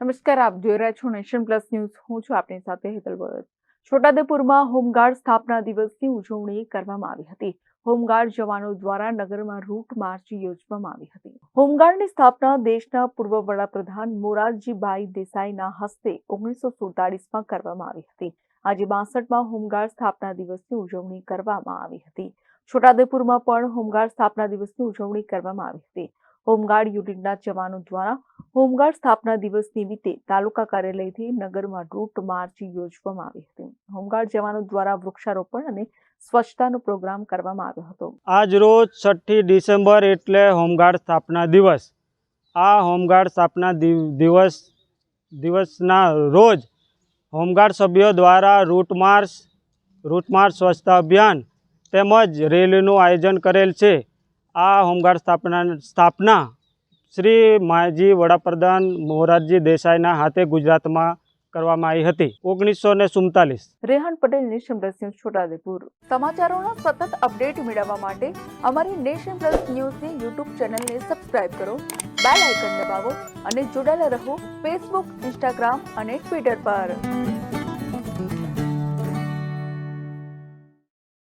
નમસ્કાર, આપ જોઈ રહ્યા છો નેશન પ્લસ ન્યૂઝ. હું છું આપની સાથે હેતલ ભગત છોટાઉદેપુરમાં હોમગાર્ડ સ્થાપના દિવસની ઉજવણી કરવામાં આવી હતી. હોમગાર્ડ જવાનો દ્વારા નગરમાં રૂટ માર્ચ યોજવામાં આવી હતી. હોમગાર્ડની સ્થાપના દેશના પૂર્વ વડાપ્રધાન મોરારજીભાઈ દેસાઈના હસ્તે ઓગણીસો સુડતાલીસમાં કરવામાં આવી હતી. આજે બાસઠમાં હોમગાર્ડ સ્થાપના દિવસની ઉજવણી કરવામાં આવી હતી. છોટાઉદેપુરમાં પણ હોમગાર્ડ સ્થાપના દિવસની ઉજવણી કરવામાં આવી હતી. હોમગાર્ડ યુનિટના જવાનો દ્વારા હોમગાર્ડ સ્થાપના દિવસ નિમિત્તે તાલુકા કાર્યાલયથી નગરમાં રૂટ માર્ચ યોજવામાં આવી હતી. હોમગાર્ડ જવાનો દ્વારા વૃક્ષારોપણ અને સ્વચ્છતાનો પ્રોગ્રામ કરવામાં આવ્યો હતો. આજ રોજ છઠ્ઠી ડિસેમ્બર એટલે હોમગાર્ડ સ્થાપના દિવસ. આ હોમગાર્ડ સ્થાપના દિવ- દિવસ, દિવસના રોજ હોમગાર્ડ સભ્યો દ્વારા રૂટ માર્ચ રૂટ માર્ચ સ્વચ્છતા અભિયાન તેમજ રેલીનું આયોજન કરેલ છે. આ હોમગાર્ડ સ્થાપના સ્થાપના શ્રી માજી વડાપ્રધાન મોરારજી દેસાઈના હાથે ગુજરાતમાં કરવામાં આવી હતી. ઓગણીસો ને સુડતાલીસ. Rehan Patel, nation plus news, Chhota Udepur. સમાચારોના સતત અપડેટ મેળવવા માટે અમારી નેશન પ્લસ ન્યૂઝની યુટ્યુબ ચેનલને સબસ્ક્રાઇબ કરો, બેલ આઇકન દબાવો અને જોડાયેલા રહો ફેસબુક, ઇન્સ્ટાગ્રામ અને ટ્વિટર પર.